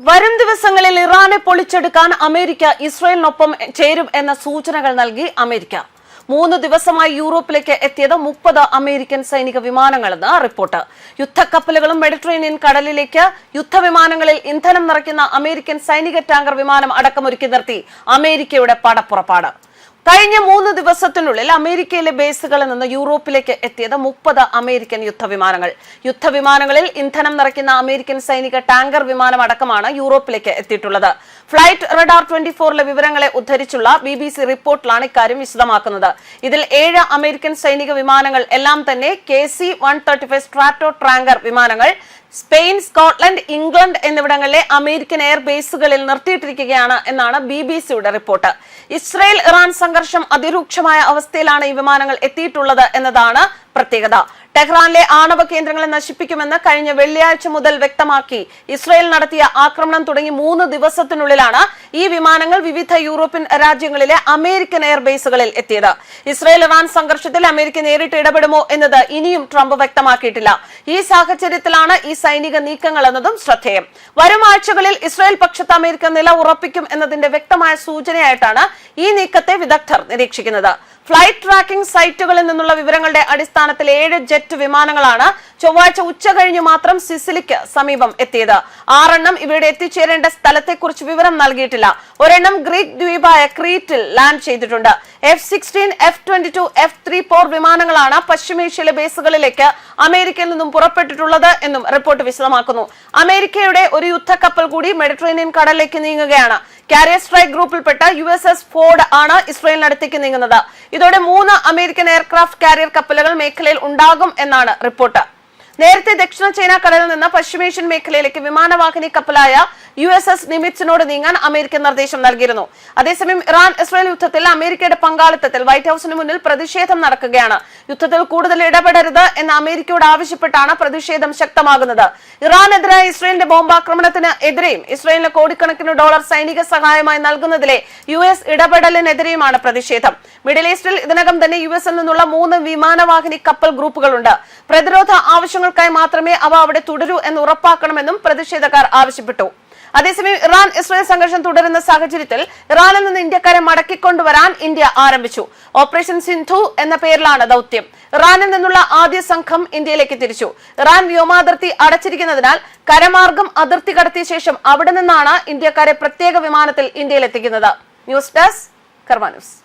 വരും ദിവസങ്ങളിൽ ഇറാനെ പൊളിച്ചെടുക്കാൻ അമേരിക്ക ഇസ്രയേലിനൊപ്പം ചേരും എന്ന സൂചനകൾ നൽകി അമേരിക്ക. മൂന്ന് ദിവസമായി യൂറോപ്പിലേക്ക് എത്തിയത് മുപ്പത് അമേരിക്കൻ സൈനിക വിമാനങ്ങളെന്ന് റിപ്പോർട്ട്. യുദ്ധക്കപ്പലുകളും മെഡിറ്ററേനിയൻ കടലിലേക്ക് യുദ്ധവിമാനങ്ങളിൽ ഇന്ധനം നിറയ്ക്കുന്ന അമേരിക്കൻ സൈനിക ടാങ്കർ വിമാനം അടക്കമൊരുക്കി നിർത്തി അമേരിക്കയുടെ പടപ്പുറപ്പാട്. കഴിഞ്ഞ മൂന്ന് ദിവസത്തിനുള്ളിൽ അമേരിക്കയിലെ ബേസുകളിൽ നിന്ന് യൂറോപ്പിലേക്ക് എത്തിയത് മുപ്പത് അമേരിക്കൻ യുദ്ധവിമാനങ്ങൾ. യുദ്ധവിമാനങ്ങളിൽ ഇന്ധനം നിറയ്ക്കുന്ന അമേരിക്കൻ സൈനിക ടാങ്കർ വിമാനം അടക്കമാണ് യൂറോപ്പിലേക്ക് എത്തിയിട്ടുള്ളത്. ഫ്ലൈറ്റ് റഡാർ ട്വന്റി ഫോറിലെ വിവരങ്ങളെ ഉദ്ധരിച്ചുള്ള ബി ബി സി റിപ്പോർട്ടിലാണ് ഇക്കാര്യം വിശദമാക്കുന്നത്. ഇതിൽ ഏഴ് അമേരിക്കൻ സൈനിക വിമാനങ്ങൾ എല്ലാം തന്നെ K C one thirty five stratotanker വിമാനങ്ങൾ സ്പെയിൻ സ്കോട്ട്ലൻഡ് ഇംഗ്ലണ്ട് എന്നിവിടങ്ങളിലെ അമേരിക്കൻ എയർ ബേസുകളിൽ നിർത്തിയിട്ടിരിക്കുകയാണ് എന്നാണ് ബി ബി സിയുടെ റിപ്പോർട്ട്. ഇസ്രയേൽ ഇറാൻ സംഘർഷം അതിരൂക്ഷമായ അവസ്ഥയിലാണ് ഈ വിമാനങ്ങൾ എത്തിയിട്ടുള്ളത് എന്നതാണ് പ്രത്യേകത. ടെഹ്റാനിലെ ആണവ കേന്ദ്രങ്ങളെ നശിപ്പിക്കുമെന്ന് കഴിഞ്ഞ വെള്ളിയാഴ്ച മുതൽ വ്യക്തമാക്കി. ഇസ്രയേൽ നടത്തിയ ആക്രമണം തുടങ്ങി മൂന്ന് ദിവസത്തിനുള്ളിലാണ് ഈ വിമാനങ്ങൾ വിവിധ യൂറോപ്യൻ രാജ്യങ്ങളിലെ അമേരിക്കൻ എയർബേസുകളിൽ എത്തിയത്. ഇസ്രയേൽ ഇറാൻ സംഘർഷത്തിൽ അമേരിക്ക നേരിട്ട് ഇടപെടുമോ എന്നത് ഇനിയും ട്രംപ് വ്യക്തമാക്കിയിട്ടില്ല. ഈ സാഹചര്യത്തിലാണ് ഈ സൈനിക നീക്കങ്ങൾ എന്നതും ശ്രദ്ധേയം. വരും ആഴ്ചകളിൽ ഇസ്രയേൽ പക്ഷത്ത് അമേരിക്ക നില ഉറപ്പിക്കും എന്നതിന്റെ വ്യക്തമായ സൂചനയായിട്ടാണ് ഈ നീക്കത്തെ വിദഗ്ധർ നിരീക്ഷിക്കുന്നത്. ഫ്ലൈറ്റ് ട്രാക്കിംഗ് സൈറ്റുകളിൽ നിന്നുള്ള വിവരങ്ങളുടെ അടിസ്ഥാനത്തിൽ ഏഴ് ജെറ്റ് വിമാനങ്ങളാണ് ചൊവ്വാഴ്ച ഉച്ച കഴിഞ്ഞ് മാത്രം സിസിലിക്ക് സമീപം എത്തിയത്. ആറെണ്ണം ഇവിടെ എത്തിച്ചേരേണ്ട സ്ഥലത്തെക്കുറിച്ച് വിവരം നൽകിയിട്ടില്ല. ഒരെണ്ണം ഗ്രീക്ക് ദ്വീപായ ക്രീറ്റിൽ ലാൻഡ് ചെയ്തിട്ടുണ്ട്. F sixteen F twenty two F three four വിമാനങ്ങളാണ് പശ്ചിമേഷ്യയിലെ ബേസുകളിലേക്ക് അമേരിക്കയിൽ നിന്നും പുറപ്പെട്ടിട്ടുള്ളത് എന്നും റിപ്പോർട്ട് വിശദമാക്കുന്നു. അമേരിക്കയുടെ ഒരു യുദ്ധക്കപ്പൽ കൂടി മെഡിറ്ററേനിയൻ കടലിലേക്ക് നീങ്ങുകയാണ്. കാരിയർ സ്ട്രൈക്ക് ഗ്രൂപ്പിൽപ്പെട്ട യു എസ് എസ് ഫോർഡ് ആണ് ഇസ്രയേലിനടുത്തേക്ക് നീങ്ങുന്നത്. ഇതോടെ മൂന്ന് അമേരിക്കൻ എയർക്രാഫ്റ്റ് കാരിയർ കപ്പലുകൾ മേഖലയിൽ ഉണ്ടാകും എന്നാണ് റിപ്പോർട്ട്. നേരത്തെ ദക്ഷിണ ചൈന കടലിൽ നിന്ന് പശ്ചിമേഷ്യൻ മേഖലയിലേക്ക് വിമാനവാഹിനി കപ്പലായ യു എസ് എസ് നിമിറ്റ്സിനോട് നീങ്ങാൻ അമേരിക്ക നിർദ്ദേശം നൽകിയിരുന്നു. അതേസമയം ഇറാൻ ഇസ്രായേൽ യുദ്ധത്തിൽ അമേരിക്കയുടെ പങ്കാളിത്തത്തിൽ വൈറ്റ് ഹൌസിന് മുന്നിൽ പ്രതിഷേധം നടക്കുകയാണ്. യുദ്ധത്തിൽ കൂടുതൽ ഇടപെടരുത് എന്ന് അമേരിക്കയോട് ആവശ്യപ്പെട്ടാണ് പ്രതിഷേധം ശക്തമാകുന്നത്. ഇറാനെതിരായ ഇസ്രായേലിന്റെ ബോംബാക്രമണത്തിന് എതിരെയും ഇസ്രായേലിന് കോടിക്കണക്കിന് ഡോളർ സൈനിക സഹായമായി നൽകുന്നതിലെ യു എസ് ഇടപെടലിനെതിരെയുമാണ് പ്രതിഷേധം. മിഡിൽ ഈസ്റ്റിൽ ഇതിനകം തന്നെ യു എസിൽ നിന്നുള്ള മൂന്ന് വിമാനവാഹിനി കപ്പൽ ഗ്രൂപ്പുകളുണ്ട്. പ്രതിരോധ ആവശ്യങ്ങൾക്കായി മാത്രമേ അവ അവിടെ തുടരൂ എന്ന് ഉറപ്പാക്കണമെന്നും പ്രതിഷേധക്കാർ ആവശ്യപ്പെട്ടു. അതേസമയം ഇറാൻ ഇസ്രായേൽ സംഘർഷം തുടരുന്ന സാഹചര്യത്തിൽ ഇറാനിൽ നിന്ന് ഇന്ത്യക്കാരെ മടക്കിക്കൊണ്ടുവരാൻ ഇന്ത്യ ആരംഭിച്ചു. ഓപ്പറേഷൻ സിന്ധു എന്ന പേരിലാണ് ദൗത്യം. ഇറാനിൽ നിന്നുള്ള ആദ്യ സംഘം ഇന്ത്യയിലേക്ക് തിരിച്ചു. ഇറാൻ വ്യോമാതിർത്തി അടച്ചിരിക്കുന്നതിനാൽ കരമാർഗം അതിർത്തി കടത്തിയ ശേഷം അവിടെ നിന്നാണ് ഇന്ത്യക്കാരെ പ്രത്യേക വിമാനത്തിൽ ഇന്ത്യയിലെത്തിക്കുന്നത്. News desk news.